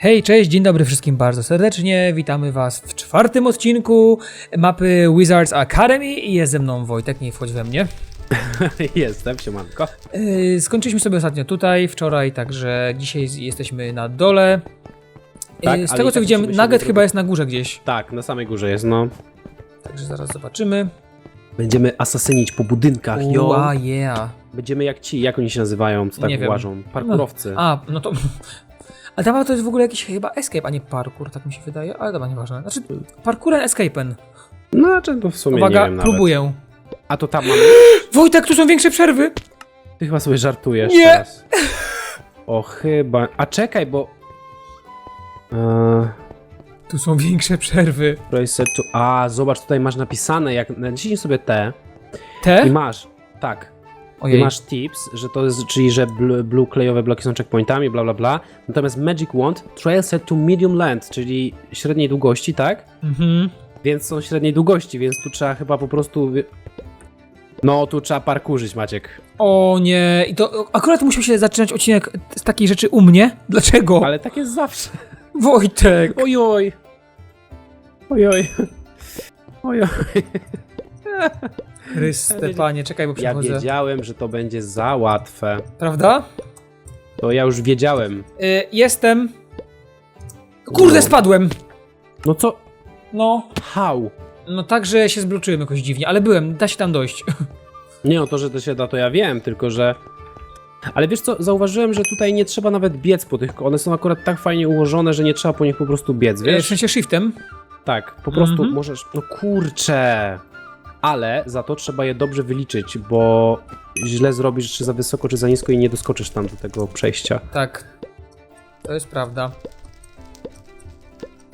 Hej, cześć, dzień dobry wszystkim bardzo serdecznie. Witamy Was w czwartym odcinku mapy Wizards Academy i jest ze mną Wojtek, nie wchodź we mnie. Jestem, siemanko. Yy, skończyliśmy sobie ostatnio tutaj, wczoraj, także dzisiaj jesteśmy na dole. Tak, Yy, z tego co tak widziałem, Nugget chyba jest na górze gdzieś, Tak, na samej górze jest, no. także zaraz zobaczymy. Będziemy asasynić po budynkach, jo. Ua, yeah. Będziemy jak ci, jak oni się nazywają, co tak Nie wiem. uważą? Parkurowcy. A, no to... A ta mapa to jest w ogóle jakiś chyba escape, a nie parkour, tak mi się wydaje, ale dobra, nieważne. Znaczy, parkourem escape'em. No, czy to w sumie Uwaga, nie wiem nawet. próbuję. A to tam mamy... Wojtek, tu są większe przerwy! Ty chyba sobie żartujesz Nie. teraz. O, chyba... A czekaj, bo... Eee, Tu są większe przerwy. A, zobacz, tutaj masz napisane, jak naciśnij sobie T i Te? masz... Tak, I Ojej. masz tips, że to jest, czyli że blue, blue klejowe bloki są checkpointami, bla bla bla. Natomiast Magic Wand, trail set to medium length, czyli średniej długości, tak? Mhm. Więc są średniej długości, więc tu trzeba chyba po prostu... No, tu trzeba parkurzyć, Maciek. O nie, i to akurat musiał się zaczynać odcinek z takiej rzeczy u mnie? Dlaczego? Ale tak jest zawsze. Wojtek! Ojoj. Ojoj. Ojoj. Chryste, panie, czekaj, bo Ja wiedziałem, że to będzie za łatwe. Prawda? To ja już wiedziałem. Y, jestem... Kurde, No. spadłem! No co? No. How? No tak, że się zbloczyłem jakoś dziwnie, ale byłem, da się tam dojść. Nie, no to, że to się da, to ja wiem, tylko że... Ale wiesz co, zauważyłem, że tutaj nie trzeba nawet biec po tych... One są akurat tak fajnie ułożone, że nie trzeba po nich po prostu biec, Wiesz? W wiesz? sensie shiftem. Tak, po prostu Mhm. możesz... No kurczę! Ale za to trzeba je dobrze wyliczyć, bo źle zrobisz, czy za wysoko, czy za nisko i nie doskoczysz tam do tego przejścia. Tak. To jest prawda.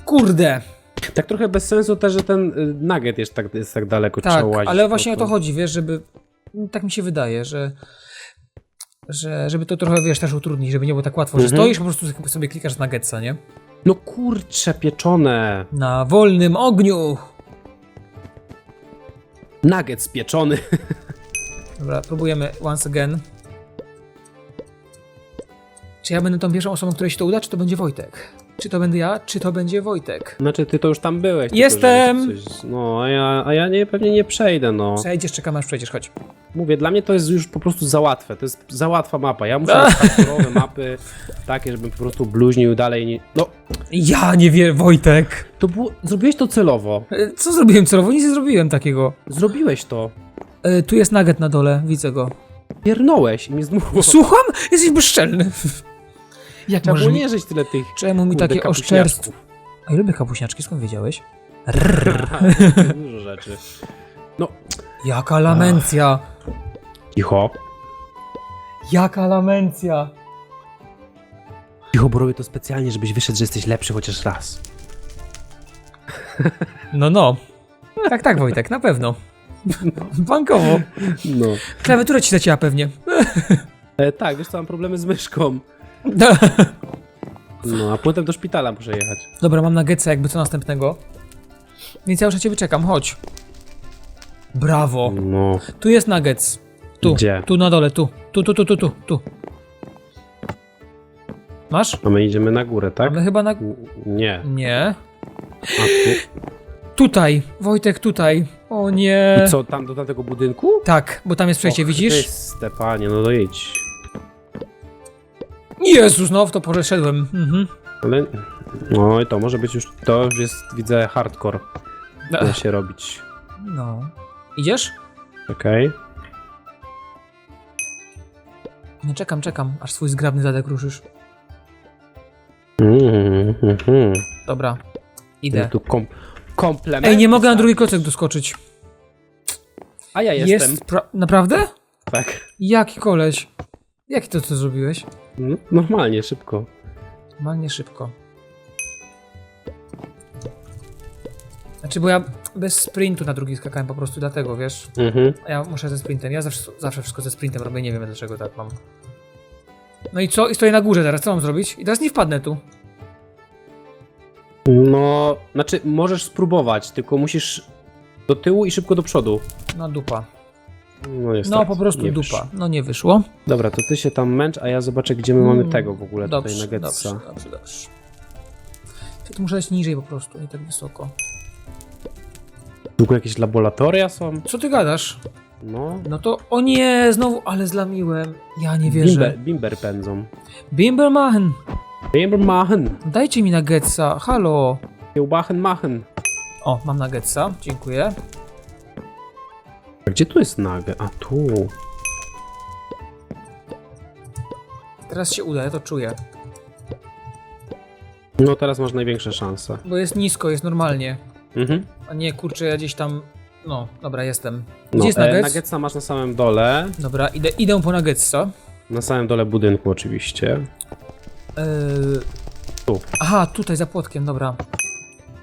Kurde! Tak trochę bez sensu też, że ten y, nugget jest tak, jest tak daleko, Tak, trzeba łazić. ale właśnie o to chodzi, wiesz, żeby... Tak mi się wydaje, że... Że, żeby to trochę, wiesz, też utrudnić, żeby nie było tak łatwo, że Mhm. stoisz, po prostu sobie klikasz na getsa, nie? No kurcze, pieczone! Na wolnym ogniu! Nugget spieczony. Dobra, próbujemy once again. Czy ja będę tą pierwszą osobą, której się to uda, czy to będzie Wojtek? Czy to będę ja, czy to będzie Wojtek? Znaczy, ty to już tam byłeś. tylko, Jestem! Coś, no, a ja, a ja nie, pewnie nie przejdę, no. Przejdziesz, czekam aż przejdziesz, chodź. Mówię, dla mnie to jest już po prostu za łatwe. To jest za łatwa mapa. Ja muszę mieć hardkorowe mapy, takie, żebym po prostu bluźnił dalej. Nie... No, Ja nie wiem, Wojtek! to było... Zrobiłeś to celowo. E, Co zrobiłem celowo? Nic nie zrobiłem takiego. Zrobiłeś to. E, tu jest nugget na dole, widzę go. Piernąłeś i mnie zdmuchło. Słucham? Jesteś bezczelny. Jak Trzeba było mi... nie żyć tyle tych Czemu mi kurde, takie oszczerstwo? A ja lubię kapuśniaczki, skąd wiedziałeś? Dużo rzeczy. No, Jaka lamencja! cicho. Jaka lamencja! Cicho, bo robię to specjalnie, żebyś wyszedł, że jesteś lepszy chociaż raz. No, no. Tak, tak, Wojtek, na pewno. Bankowo. No. Klawiatura ci zacięła pewnie. E, tak, wiesz co, mam problemy z myszką. No, a potem do szpitala muszę jechać. Dobra, mam nuggetsa jakby co następnego. Więc ja już na ciebie czekam, chodź. Brawo. No. Tu jest nuggets. Tu, Gdzie? tu na dole, tu. Tu, tu, tu, tu, tu, tu. Masz? A my idziemy na górę, tak? Mamy chyba na... N- Nie. Nie. A tu? Tutaj, Wojtek, tutaj. O nie. I co, tam do tamtego budynku? Tak, bo tam jest przejście, Och, widzisz? Chryste, panie, no dojedź. Jezus, no w to poszedłem. Mhm. Ale... No i to może być już... To już jest, widzę, hardcore. Da się robić. No. Idziesz? Okej. No czekam, czekam, aż swój zgrabny zadek ruszysz. Mm, mhm. Dobra, idę. Tu kom komplement. Ej, nie mogę na drugi kocek doskoczyć. A ja jestem. Jest pra- Naprawdę? Tak. Jaki koleś? Jaki to co zrobiłeś? No, normalnie, szybko. Normalnie szybko. Znaczy, bo ja bez sprintu na drugi skakałem po prostu dlatego, wiesz? Mhm. A ja muszę ze sprintem. Ja zawsze, zawsze wszystko ze sprintem robię, nie wiem dlaczego tak mam. No i co? I stoję na górze teraz, co mam zrobić? I teraz nie wpadnę tu. No, znaczy możesz spróbować, tylko musisz do tyłu i szybko do przodu. No dupa. No, jest No tak, po prostu nie dupa. wyszło. No nie wyszło. Dobra, to ty się tam męcz, a ja zobaczę, gdzie my mamy Mm, tego w ogóle tutaj Dobrze, na Getsa. dobrze, dobrze, dobrze. To muszę dać niżej po prostu, nie tak wysoko. Długo jakieś laboratoria są? Co ty gadasz? No. No to, o nie, znowu, ale zlamiłem. Ja nie wierzę. Bimber, bimber pędzą. Bimberman, Bimber machen. dajcie mi nuggetsa, halo. Kiełbachen machen. O, mam nuggetsa, dziękuję. Gdzie tu jest nagę? A tu. Teraz się uda, ja to czuję. No teraz masz największe szanse. Bo jest nisko, jest normalnie. Mhm. A nie, kurczę, ja gdzieś tam... No, dobra, jestem. Gdzie No, jest e, nuggets? nuggetsa masz na samym dole. Dobra, idę, idę po nuggetsa. Na samym dole budynku oczywiście. Yy... Tu. Aha, tutaj za płotkiem, dobra.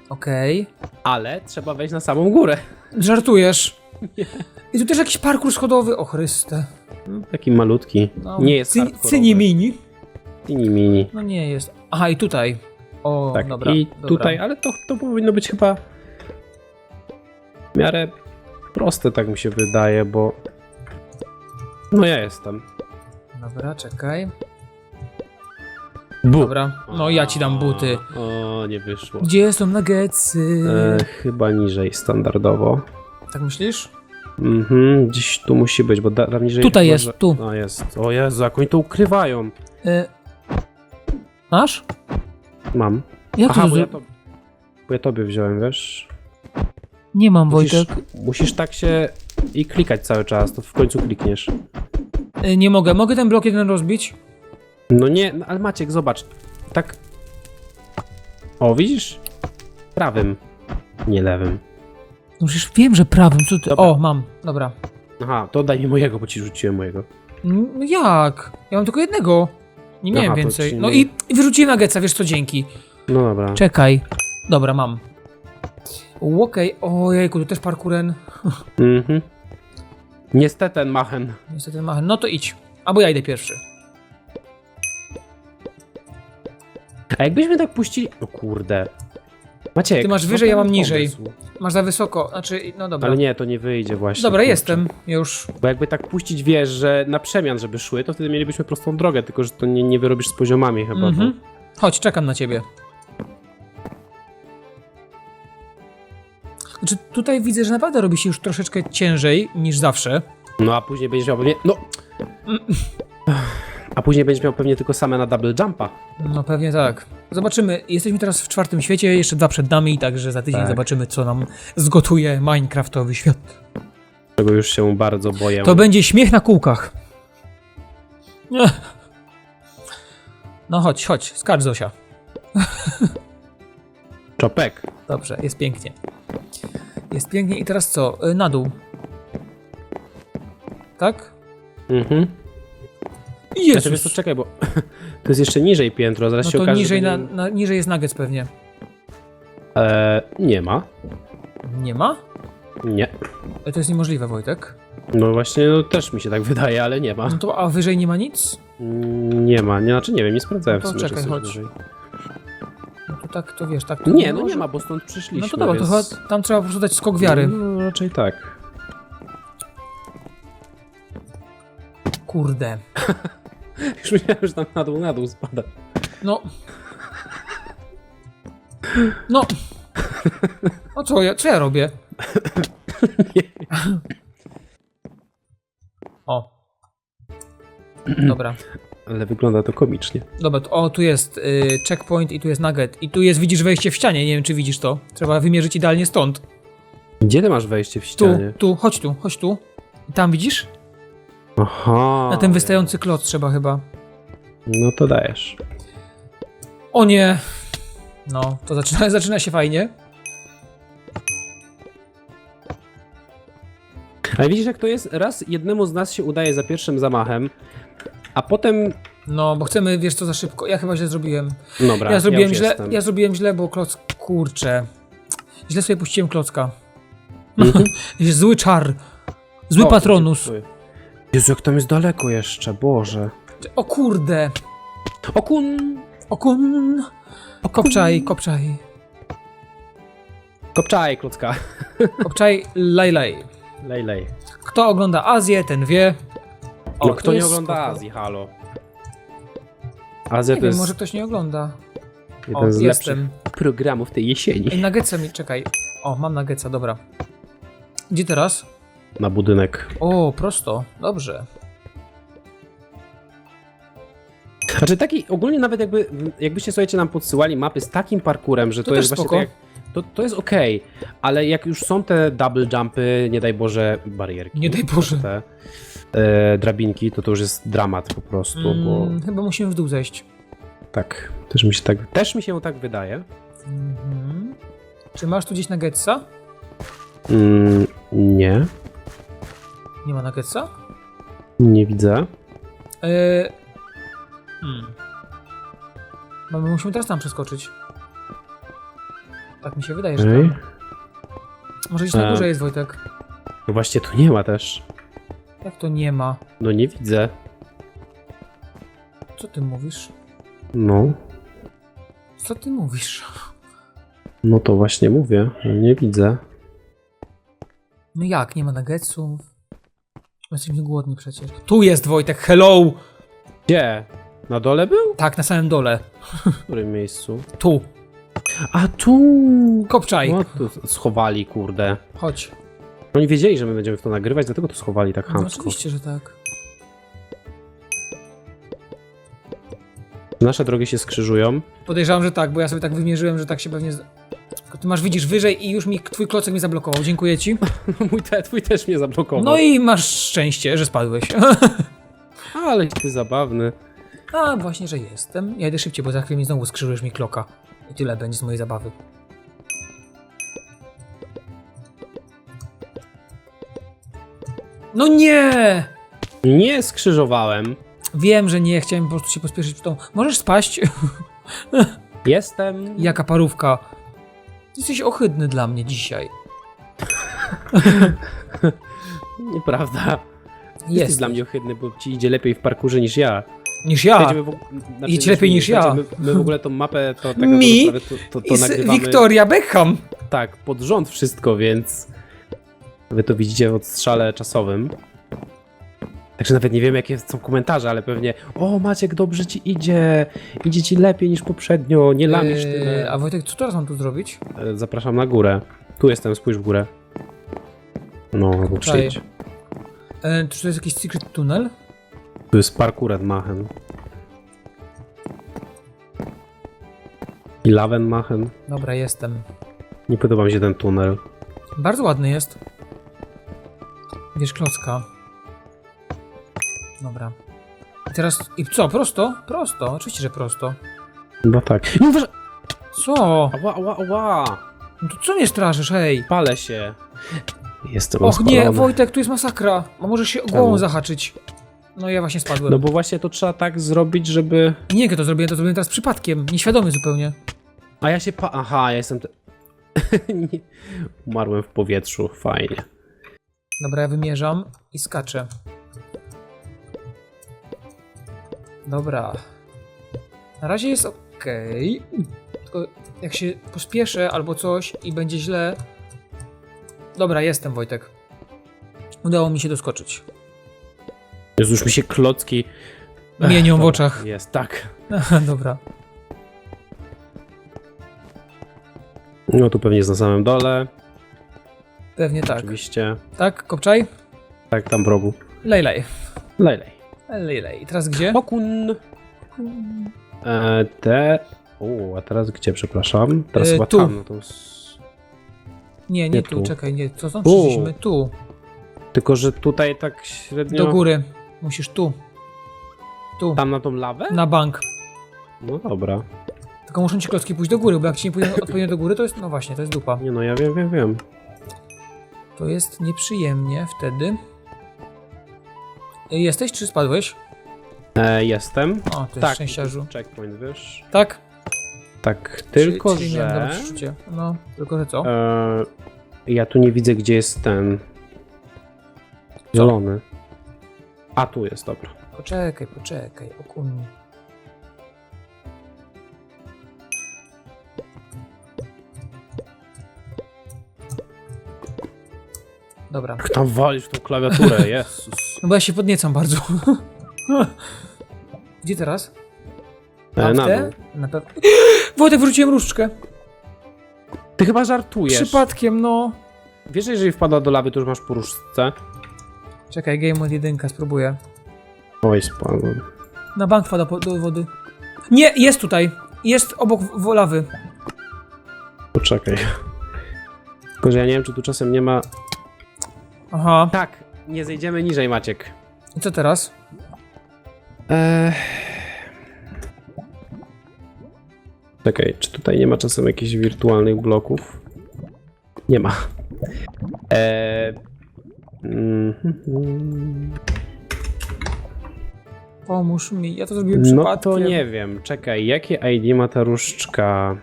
Okej. Ale trzeba wejść na samą górę. Żartujesz? I tu też jakiś parkour schodowy, o Chryste. Taki malutki. No, nie jest cy. Cyni mini. Mini mini. No nie jest. Aha, i tutaj. O, Tak, dobra. i dobra. tutaj, ale to, to powinno być chyba w miarę proste, tak mi się wydaje, bo no ja jestem. Dobra, czekaj. Bu. Dobra, no ja ci dam buty. O, nie wyszło. Gdzie są nuggetsy? E, chyba niżej standardowo. Tak myślisz? Mhm, gdzieś tu musi być, bo da, tam niżej... Tutaj jest, że- tu. A jest. O Jezu, jak oni to ukrywają. E... Masz? Mam. Jak Aha, to, bo ja, to, bo ja tobie wziąłem, wiesz? Nie mam, Musisz, Wojtek. musisz tak się i klikać cały czas, to w końcu klikniesz. E, nie mogę. Mogę ten blok jeden rozbić? No nie, no ale Maciek, zobacz. Tak. O, widzisz? Prawym, nie lewym. No przecież wiem, że prawym. Co ty? Dobra. O, mam. Dobra. Aha, to daj mi mojego, bo ci rzuciłem mojego. No jak? Ja mam tylko jednego. Nie miałem Aha, to więcej. ci No nie- i i wyrzuciłem nuggetsa, wiesz co, dzięki. No dobra. Czekaj. Dobra, mam. Okej, ojejku, tu też parkuren. Mhm. Niestety ten machen. Niestety machen. No to idź. Albo ja idę pierwszy. A jakbyśmy tak puścili... O kurde. Maciek. Ty masz co wyżej, ja to mam niżej. Masz za wysoko. Znaczy, no dobra. Ale nie, to nie wyjdzie właśnie. Dobra, kurczę. jestem. Już. Bo jakby tak puścić, wiesz, że na przemian, żeby szły, to wtedy mielibyśmy prostą drogę, tylko że to nie, nie wyrobisz z poziomami chyba. Mhm. Chodź, czekam na ciebie. Znaczy, tutaj widzę, że naprawdę robi się już troszeczkę ciężej niż zawsze. No a później będziesz miał pewnie... No! A później będziesz miał pewnie tylko same na double jumpa. No pewnie tak. Zobaczymy. Jesteśmy teraz w czwartym świecie, jeszcze dwa przed nami, także za tydzień Tak. zobaczymy, co nam zgotuje Minecraftowy świat. Czego już się bardzo boję. To będzie śmiech na kółkach. No chodź, chodź, skacz Zosia. Czopek. Dobrze, jest pięknie. Jest pięknie i teraz co? Y, Na dół. Tak? Mhm. Jezus. Znaczy, wiesz co, czekaj, bo to jest jeszcze niżej piętro, zaraz No się to okaże, niżej, że na, na, niżej jest nuggets pewnie. E, nie ma. Nie ma? Nie. E, To jest niemożliwe, Wojtek. No właśnie, no, też mi się tak wydaje, ale nie ma. No to, a wyżej nie ma nic? Mm, Nie ma, nie, znaczy nie wiem, nie sprawdzałem No to w sumie, czy czekaj, coś chodź. wyżej. No to tak, to wiesz, tak. To Nie, no może- nie ma, bo stąd przyszliśmy. No to dobra, to więc... chyba tam trzeba po prostu dać skok wiary. No, raczej tak. Kurde. Już myślałem, że tam na dół, na dół spada. No. No. No co ja, co ja robię? O. Dobra. Ale wygląda to komicznie. Dobra, to, o tu jest y, checkpoint i tu jest nugget. I tu jest, widzisz wejście w ścianie, nie wiem czy widzisz to. Trzeba wymierzyć idealnie stąd. Gdzie ty masz wejście w Tu, ścianie? tu, chodź tu, chodź tu. Tam widzisz? Aha. Na ten wystający kloc trzeba chyba. No to dajesz. O nie! No, to zaczyna, zaczyna się fajnie. Ale widzisz jak to jest? Raz jednemu z nas się udaje za pierwszym zamachem, a potem... No, bo chcemy, wiesz co, za szybko. Ja chyba źle zrobiłem. Dobra, ja zrobiłem już źle, jestem. ja zrobiłem źle, bo kloc, kurczę. Źle sobie puściłem klocka. Mhm. Zły czar. Zły O, patronus. Jezu, jak tam jest daleko jeszcze, Boże. O kurde. O kun... Okun. Kopczaj, kopczaj. Kopczaj, klocka. Kopczaj, laj, laj. Lej, lej. Kto ogląda Azję, ten wie. O, No tu kto nie jest ogląda spoko. Azji, halo. Azja Nie to wiem, jest może ktoś nie ogląda. jeden O, z jestem. programów tej jesieni. Ej, nuggetsa mi, czekaj. O, mam nuggetsa, dobra. Gdzie teraz? Na budynek. O, prosto. Dobrze. Znaczy taki, ogólnie nawet jakby, jakbyście słuchajcie nam podsyłali mapy z takim parkurem, że to, To jest właśnie spoko. tak jak, to, to jest okej, ale jak już są te double jumpy, nie daj Boże, barierki. Nie daj Boże. Te e, drabinki, to to już jest dramat po prostu, bo Mm, chyba musimy w dół zejść. tak, też mi się tak, też mi się tak wydaje. Mhm. Czy masz tu gdzieś nuggetsa? Mm, nie, Nie ma nuggetsa? nie widzę. Eee... Hmm. No my musimy teraz tam przeskoczyć. Tak mi się wydaje, że Ej. tam. Może gdzieś na Eee. górze jest Wojtek. No właśnie tu nie ma też. Jak to nie ma? No nie widzę. Co ty mówisz? No, Co ty mówisz? no to właśnie mówię, że nie widzę. No jak, nie ma nuggetsów? Jesteśmy głodni przecież. Tu jest Wojtek, hello! Gdzie? Na dole był? Tak, na samym dole. W którym miejscu? Tu. A tu! Kopczaj. No tu schowali, kurde. Chodź. Oni wiedzieli, że my będziemy w to nagrywać, dlatego to schowali tak No, chamsko. oczywiście, że tak. Nasze drogi się skrzyżują. Podejrzewam, że tak, bo ja sobie tak wymierzyłem, że tak się pewnie... z- Tylko Ty masz, widzisz, wyżej i już mi twój klocek mnie zablokował. Dziękuję ci. Mój te, twój też mnie zablokował. No i masz szczęście, że spadłeś. Ale ty zabawny. A, właśnie, że jestem. Ja idę szybciej, bo za chwilę mi znowu skrzyżujesz mi kloka. I tyle będzie z mojej zabawy. No nie! Nie skrzyżowałem. Wiem, że nie, chciałem po prostu się pospieszyć w tą... Możesz spaść? Jestem. Jaka parówka. Jesteś ohydny dla mnie dzisiaj. Nieprawda. Jesteś Jest. dla mnie ohydny, bo ci idzie lepiej w parkurze niż ja. Niż ja. Słuchajcie, my w, znaczy, Idzie lepiej niż ja. słuchajcie, My, my w ogóle tą mapę to tak Mi naprawdę to, to, to I z nagrywamy Victoria Beckham. tak, pod rząd wszystko, więc wy to widzicie w odstrzale czasowym. Także nawet nie wiem, jakie są komentarze, ale pewnie o Maciek, dobrze ci idzie, idzie ci lepiej niż poprzednio, nie lamisz Eee, tyle. a Wojtek, co teraz mam tu zrobić? E, Zapraszam na górę. Tu jestem, spójrz w górę. No, albo przyjdź. E, czy to jest jakiś secret tunel? Tu jest parkuret Machen. I Laven Machen. Dobra, jestem. Nie podoba mi się ten tunel. Bardzo ładny jest. Wiesz, klocka. Dobra. I teraz... I co, prosto? Prosto, oczywiście, że prosto. Chyba tak. Nie uważaj! Co? Ała, ała, ała! No to co mnie straszysz, hej? Palę się. Jestem Och nie, rozpalony. Wojtek, tu jest masakra. A możesz się głową Czemu? zahaczyć. No ja właśnie spadłem. No bo właśnie to trzeba tak zrobić, żeby... I nie, jak ja to zrobiłem, to zrobiłem teraz przypadkiem. Nieświadomie zupełnie. A ja się pa... Aha, ja jestem... Te... Nie. Umarłem w powietrzu, fajnie. Dobra, ja wymierzam i skaczę. Dobra. Na razie jest ok. Tylko jak się pospieszę albo coś i będzie źle. Dobra, jestem Wojtek. Udało mi się doskoczyć. Jezu, już mi się klocki... Mienią w oczach. Jest, tak. Dobra. No tu pewnie jest na samym dole. Pewnie tak. Oczywiście. Tak, kopczaj? Tak, tam w rogu. Lej, lej. Lej, lej. Lej, lej. I teraz gdzie? Okun. E, te... O, a teraz gdzie, przepraszam? Teraz E, chyba tu. tam. No to Nie, nie Nie tu, tu. czekaj, nie. Tu. przyszliśmy? Tu. Tylko, że tutaj tak średnio... Do góry. Musisz tu. Tu. Tam na tą lawę? Na bank. No dobra. Tylko muszą ci klocki pójść do góry, bo jak ci nie pójdą odpowiednio do góry, to jest, no właśnie, to jest dupa. Nie no, ja wiem, wiem, wiem. To jest nieprzyjemnie wtedy. Jesteś czy spadłeś? E, jestem. O, jest Tak, szczęściarzu. checkpoint, wiesz? Tak? Tak, tylko czyli, czyli miałem dobre że... No, tylko że co? E, ja tu nie widzę, gdzie jest ten... Zielony. A, tu jest, dobra. Poczekaj, poczekaj, okun. Dobra. Jak tam walisz w tą klawiaturę, Jezus. No bo ja się podniecam bardzo. Gdzie teraz? E, na dół. Na pewno. Wojtek, wróciłem różdżkę. Ty chyba żartujesz. Przypadkiem, no. Wiesz, że jeżeli wpada do lawy, to już masz po różdżce? Czekaj, game mode 1, spróbuję. Oj, spadłem. Na bank wpada po, do wody. Nie, jest tutaj. Jest obok w- w- lawy. Poczekaj. Tylko, że ja nie wiem, czy tu czasem nie ma... Aha. Tak, nie zejdziemy niżej, Maciek. I co teraz? Eee... Czekaj, czy tutaj nie ma czasem jakichś wirtualnych bloków? Nie ma. Eee... mhm. Pomóż mi, ja to zrobiłem No przypadkiem. to nie wiem, czekaj, jakie ID ma ta różdżka?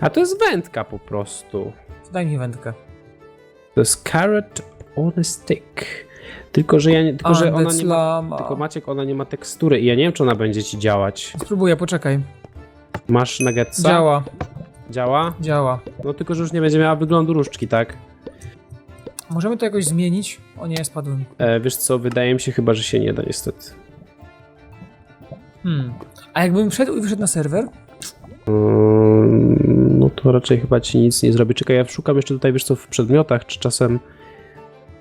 A to jest wędka po prostu. Daj mi wędkę. To jest carrot on a stick. Tylko, że ja nie, tylko, że ona nie ma, tylko Maciek, ona nie ma tekstury i ja nie wiem, czy ona będzie ci działać. Spróbuję, poczekaj. Masz nuggetsa? Działa, Działa? działa. No tylko, że już nie będzie miała wyglądu różdżki, tak? Możemy to jakoś zmienić? O nie, spadłem. E, wiesz co, wydaje mi się chyba, że się nie da niestety. Hmm. A jakbym wszedł i wyszedł na serwer? Mm, no to raczej chyba ci nic nie zrobi. Czekaj, ja szukam jeszcze tutaj, wiesz co, w przedmiotach, czy czasem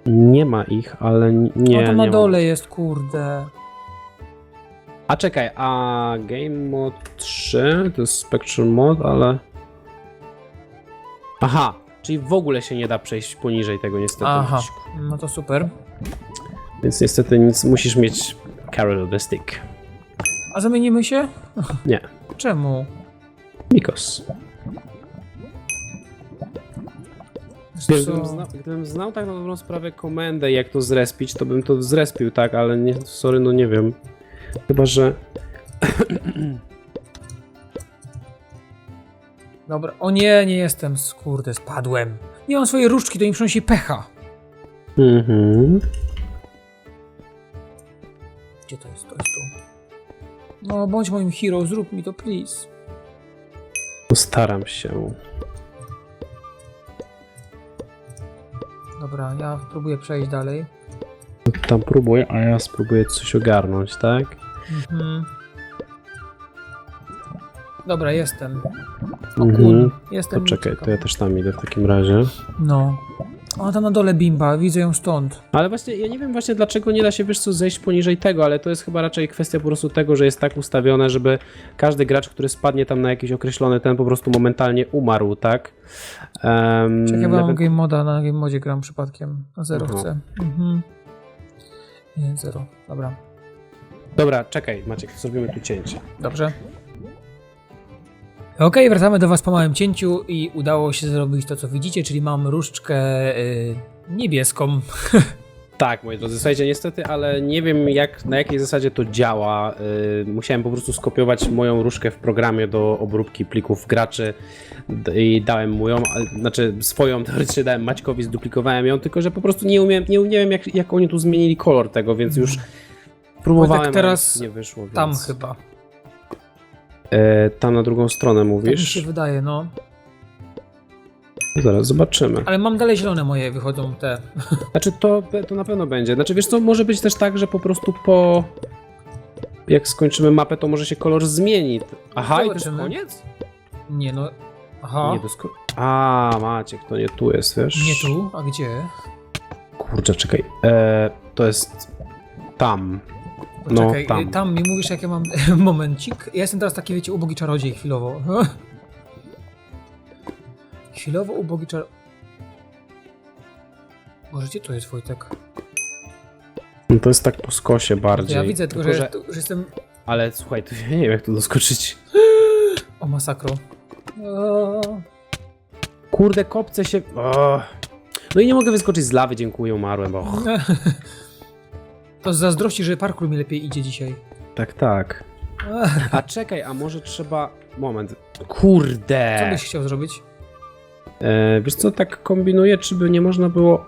nie ma ich, ale nie, no to na nie ma. dole jest, kurde. A czekaj, a Game Mode 3 to jest Spectrum Mode, ale... Aha, czyli w ogóle się nie da przejść poniżej tego niestety. Aha, no to super. Więc niestety nic, musisz mieć Carrot of the Stick. A zamienimy się? Nie, Czemu? Mikos. Gdybym gdybym znał tak na dobrą sprawę komendę, jak to zrespić, to bym to zrespił, tak, ale nie, sorry, no nie wiem. Chyba, że... Dobra, o nie, nie jestem, kurde, spadłem. Nie mam swojej różdżki, to mi przynosi pecha. Mhm. Gdzie to jest? To jest tu. No, bądź moim hero, zrób mi to, please. Postaram się. Dobra, ja próbuję przejść dalej. Tam próbuję, a ja spróbuję coś ogarnąć, tak? Mhm. Dobra, jestem. Mhm. Kun. Jestem. To czekaj, czekam. to ja też tam idę w takim razie. No. Ona tam na dole bimba, widzę ją stąd. Ale właśnie, ja nie wiem właśnie dlaczego nie da się, wiesz co, zejść poniżej tego, ale to jest chyba raczej kwestia po prostu tego, że jest tak ustawione, żeby każdy gracz, który spadnie tam na jakiś określony ten, po prostu momentalnie umarł, tak? Um, Czekaj, bo mam game moda, na game modzie gram przypadkiem. Na zero Aha. chcę. Mhm. Nie, zero. Dobra. Dobra, czekaj, Maciek, zrobimy tu cięcie. Dobrze. Okej, wracamy do Was po małym cięciu i udało się zrobić to, co widzicie, czyli mam różdżkę y, niebieską. Tak, moi drodzy, słuchajcie, niestety, ale nie wiem jak, na jakiej zasadzie to działa. Yy, musiałem po prostu skopiować moją różkę w programie do obróbki plików graczy i dałem mu ją, a- znaczy swoją teoretycznie dałem Maćkowi, zduplikowałem ją, tylko że po prostu nie umiem, nie, nie wiem jak, jak oni tu zmienili kolor tego, więc już próbowałem, Wojtek, teraz nie wyszło. Więc... Tam chyba. E, tam na drugą stronę Tak mi mówisz? się wydaje, no. Zaraz zobaczymy. Ale mam dalej zielone moje, wychodzą te. Znaczy to, to na pewno będzie. Znaczy wiesz co, może być też tak, że po prostu po... Jak skończymy mapę, to może się kolor zmieni. Aha, i to jest Zobaczymy. koniec? Nie no. Aha. Nie, to ko- A, Maciek, to nie tu jest, wiesz? Nie tu, a gdzie? Kurczę, czekaj. E, to jest tam. No, Poczekaj, tam. y, tam mi mówisz, jak ja mam momencik. Ja jestem teraz taki, wiecie, ubogi czarodziej chwilowo. chwilowo ubogi czar... Może gdzie to jest Wojtek? No to jest tak po skosie bardziej. ja widzę tylko, że, że jestem... Ale słuchaj, to ja nie wiem jak tu doskoczyć. O masakro. Kurde, kopce się... O. No i nie mogę wyskoczyć z lawy, dziękuję, umarłem. Och. To z zazdrości, że parkour mi lepiej idzie dzisiaj. Tak, tak. A czekaj, a może trzeba... Moment. Kurde! Co byś chciał zrobić? E, wiesz co, tak kombinuję, czy by nie można było...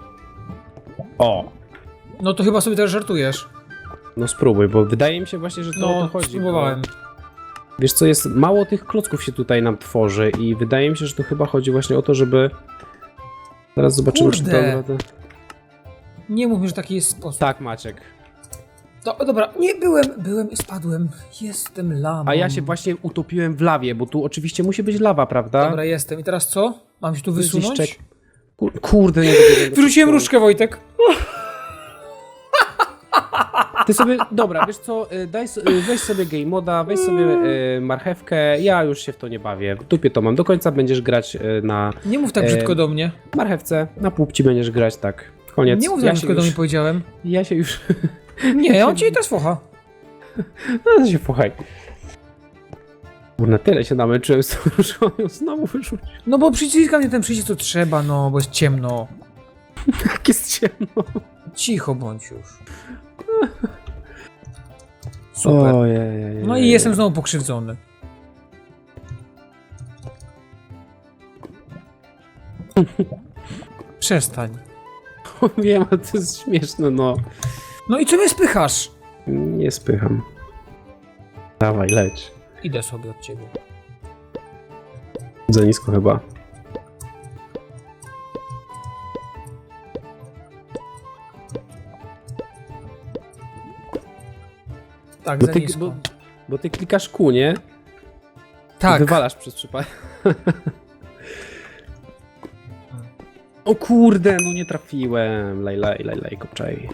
O! No to chyba sobie teraz żartujesz. No spróbuj, bo wydaje mi się właśnie, że to o No, to chodzi. spróbowałem. Bo, wiesz co, jest mało tych klocków się tutaj nam tworzy i wydaje mi się, że to chyba chodzi właśnie o to, żeby... Zaraz zobaczymy, czy to Kurde. Nie mów mi, że taki jest sposób. Tak, Maciek. Do, dobra, nie byłem, byłem i spadłem. Jestem lamą. A ja się właśnie utopiłem w lawie, bo tu oczywiście musi być lawa, prawda? Dobra, jestem. I teraz co? Mam się tu wysunąć? czek- Kur- Kurde, nie dobiegłem do Wyrzuciłem tego. różdżkę, Wojtek. Ty sobie, dobra, wiesz co, y, daj, s- y, weź sobie game moda, weź sobie y, marchewkę, ja już się w to nie bawię. W dupie to mam, do końca będziesz grać y, na Nie mów tak brzydko do mnie. marchewce, na pupci będziesz grać, tak. Koniec. Nie mów ja tak się brzydko do mnie powiedziałem. Ja się już, Nie, on cię teraz focha. no się fuchaj. Kurna, tyle się namęczyłem z tą różą, ją znowu wyrzucił. No bo przyciska mnie ten przycisk co trzeba, no, bo jest ciemno. Jak jest ciemno. Cicho bądź już. Super. Ojej. No i jestem znowu pokrzywdzony. Przestań. Wiem, ale to jest śmieszne, no. No i co mnie spychasz? Nie spycham. Dawaj, leć. Idę sobie od ciebie. Za nisko chyba. Tak, Bo za ty, nisko. bo, bo ty klikasz Q, nie? tak. Wywalasz przez przypadek. o kurde, no nie trafiłem. Laj, laj, laj, laj, kopczaj.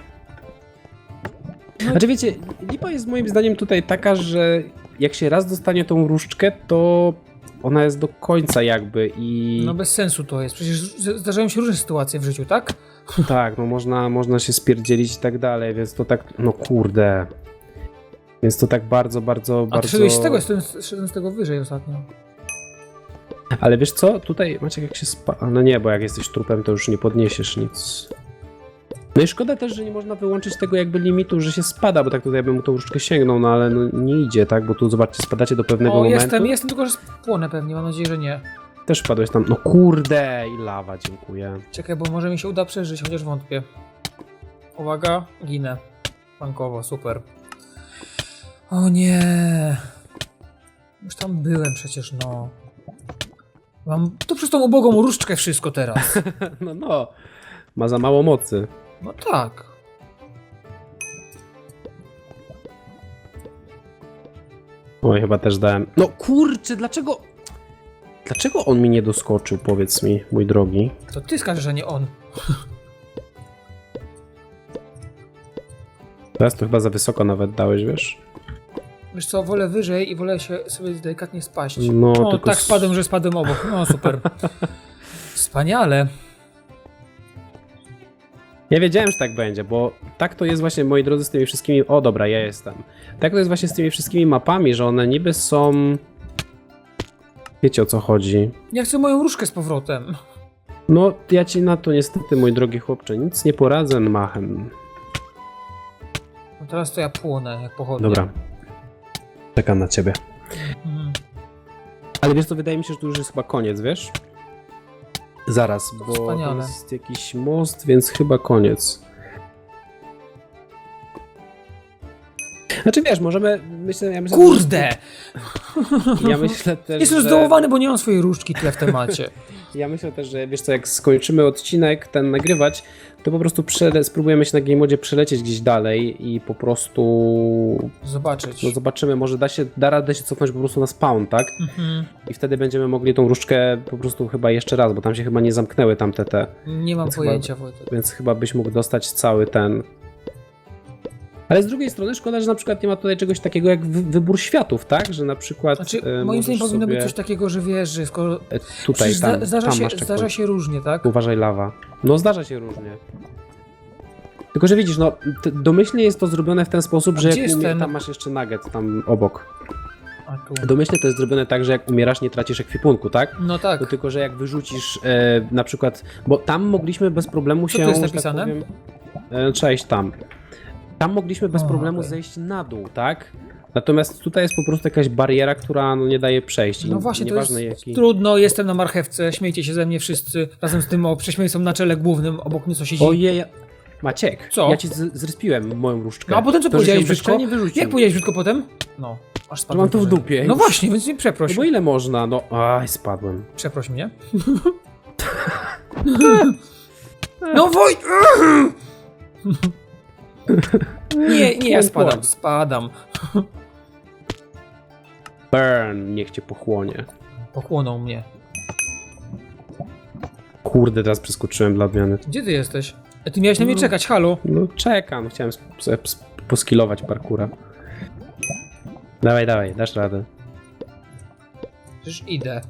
No- Znaczy wiecie, lipa jest moim zdaniem tutaj taka, że jak się raz dostanie tą różdżkę, to ona jest do końca jakby i No bez sensu to jest. Przecież zdarzają się różne sytuacje w życiu, tak? tak, no można, można się spierdzielić i tak dalej, więc to tak, no kurde. Więc to tak bardzo, bardzo, A bardzo... szedłeś z tego, szedłem, szedłem z tego wyżej ostatnio. Ale wiesz co, tutaj Maciek jak się spa... No nie, bo jak jesteś trupem, to już nie podniesiesz nic. No i szkoda też, że nie można wyłączyć tego jakby limitu, że się spada, bo tak tutaj bym mu tą różdżkę sięgnął, no ale no nie idzie, tak? Bo tu zobaczcie, spadacie do pewnego O, momentu. jestem, jestem, tylko że spłonę pewnie, mam nadzieję, że nie. Też wpadłeś tam, no kurde, i lawa, dziękuję. Czekaj, bo może mi się uda przeżyć, chociaż wątpię. Uwaga, ginę. Bankowo, super. O nie. Już tam byłem przecież, no. Mam to przez tą ubogą różdżkę wszystko teraz. No, no, ma za mało mocy. No tak. Oj, chyba też dałem. No kurczę, dlaczego... Dlaczego on mi nie doskoczył, powiedz mi, mój drogi? To ty skażesz, a nie on. Teraz to chyba za wysoko nawet dałeś, wiesz? Wiesz co, wolę wyżej i wolę się sobie delikatnie spaść. No, No, tylko tak s- spadłem, że spadłem obok. No, super. Wspaniale. Ja wiedziałem, że tak będzie, bo tak to jest właśnie, moi drodzy, z tymi wszystkimi... O, dobra, ja jestem. Tak to jest właśnie z tymi wszystkimi mapami, że one niby są... Wiecie o co chodzi. Ja chcę moją różkę z powrotem. No, ja ci na to niestety, mój drogi chłopcze, nic nie poradzę machem. No teraz to ja płonę, jak pochodnie. Dobra. Czekam na ciebie. Mhm. Ale wiesz co, wydaje mi się, że tu już jest chyba koniec, wiesz? Zaraz, bo Wspaniale. to jest jakiś most, więc chyba koniec. Znaczy wiesz, możemy, myślę, ja myślę, Kurde! ja myślę też, Jestem że, zdołowany, bo nie mam swojej różdżki tyle w temacie. ja myślę też, że wiesz co, jak skończymy odcinek ten nagrywać, to po prostu przele- spróbujemy się na Game Modzie przelecieć gdzieś dalej i po prostu Zobaczyć. no zobaczymy, może da się, da radę się cofnąć po prostu na spawn, tak? Mhm. I wtedy będziemy mogli tą różdżkę po prostu chyba jeszcze raz, bo tam się chyba nie zamknęły tamte te. Nie mam Więc chyba- pojęcia, Wojtek. więc chyba byś mógł dostać cały ten. Ale z drugiej strony szkoda, że na przykład nie ma tutaj czegoś takiego jak wy wybór światów, tak? Że na przykład. Znaczy, e, moim zdaniem powinno sobie... być coś takiego, że wiesz, że skoro... e, Tutaj, Przecież tam, zda- zdarza, tam się, zdarza się różnie, tak? Uważaj, lawa. No zdarza się różnie. Tylko, że widzisz, no domyślnie jest to zrobione w ten sposób, A że jak jest umie... ten- tam masz jeszcze nugget tam obok. Domyślnie to jest zrobione tak, że jak umierasz, nie tracisz ekwipunku, tak? No tak. No tylko, że jak wyrzucisz e, na przykład, bo tam mogliśmy bez problemu Co się, tu jest że tak napisane? powiem, e, trzeba iść tam. Tam mogliśmy bez problemu zejść na dół, tak? Natomiast tutaj jest po prostu jakaś bariera, która no, nie daje przejść. No właśnie, to jest nieważne jaki... trudno, jestem na marchewce, śmiejcie się ze mnie wszyscy, razem z tym o prześmiejcą na czele głównym, obok mnie co siedzi. Ojej, Maciek, Co? ja ci z- zrespiłem moją różdżkę. No a potem co To, że powiedziałeś się brzydko? bezczelnie wyrzucił. Jak powiedziałeś brzydko potem? No, aż spadłem. mam to w dupie. No już. właśnie, więc nie przeproś. No bo ile można? No, aj, spadłem. Przeproś mnie. no Wojt! Nie, nie, spadam, spadam. Burn, niech cię pochłonie. Pochłonął mnie. Kurde, teraz przeskoczyłem dla odmiany. Gdzie ty jesteś? E, Ty miałeś na mnie czekać, halo? No czekam, chciałem sp- sp- sp- poskilować parkura. Dawaj, dawaj, dasz radę. Przecież idę.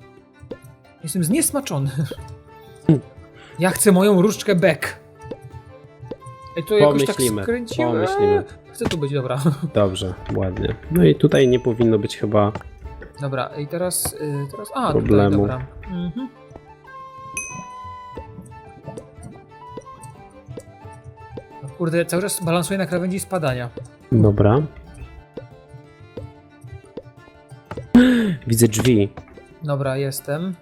Jestem zniesmaczony. Ja chcę moją różdżkę back. Ej, to jakoś tak Pomyślimy, skręciłem. pomyślimy. Chcę tu być, dobra. Dobrze, ładnie. No i tutaj nie powinno być chyba... Dobra, i teraz, y, teraz, a, Problemu. tutaj, dobra. Mhm. No Kurde, cały czas balansuję na krawędzi spadania. Dobra. Widzę drzwi. Dobra, jestem.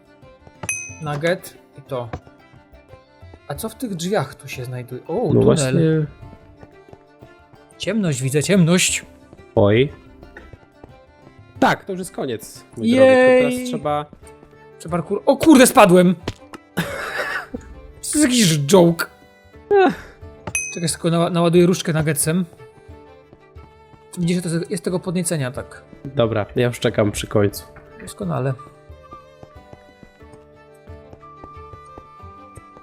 Nugget i to. A co w tych drzwiach tu się znajduje? O, No tunel. właśnie... Ciemność, widzę ciemność. Oj. Tak, to już jest koniec. mój Jej! drogi. Teraz trzeba... Przeparkur... O kurde, spadłem! To jest jakiś joke. Czekaj, tylko nała- naładuję różdżkę nuggetsem. Widzisz, że to jest tego podniecenia, tak. Dobra, ja już czekam przy końcu. Doskonale.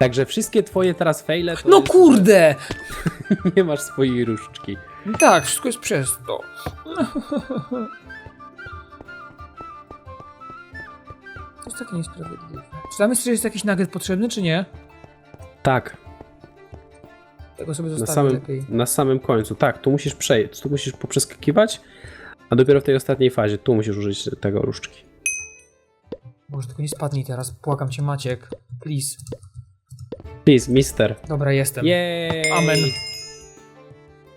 Także wszystkie twoje teraz fejle to No jest, kurde! że Nie masz swojej różdżki. Tak, wszystko jest przez to. To jest takie niesprawiedliwe. Czy tam jeszcze jest jakiś nugget potrzebny, czy nie? Tak, Tego sobie na zostawię samym, lepiej. na samym końcu. Tak, tu musisz przejść, tu musisz poprzeskakiwać, a dopiero w tej ostatniej fazie tu musisz użyć tego różdżki. Może tylko nie spadnij teraz, błagam cię Maciek. Please. Please, mister. Dobra, jestem. Jej! Amen.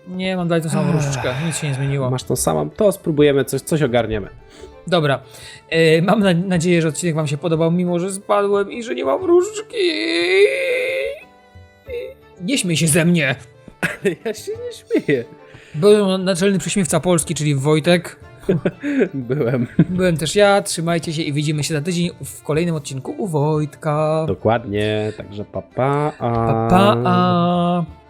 Nie, mam dalej tą samą różdżkę, nic się nie zmieniło. Masz tą samą, to spróbujemy, coś, coś ogarniemy. Dobra, e, mam na, nadzieję, że odcinek wam się podobał, mimo że spadłem i że nie mam różdżki. Nie śmiej się ze mnie. Ja się nie śmieję. Byłem naczelny prześmiewca Polski, czyli Wojtek. Byłem. Byłem też ja, trzymajcie się i widzimy się za tydzień w kolejnym odcinku u Wojtka. Dokładnie, także papa. A... Pa, pa, a.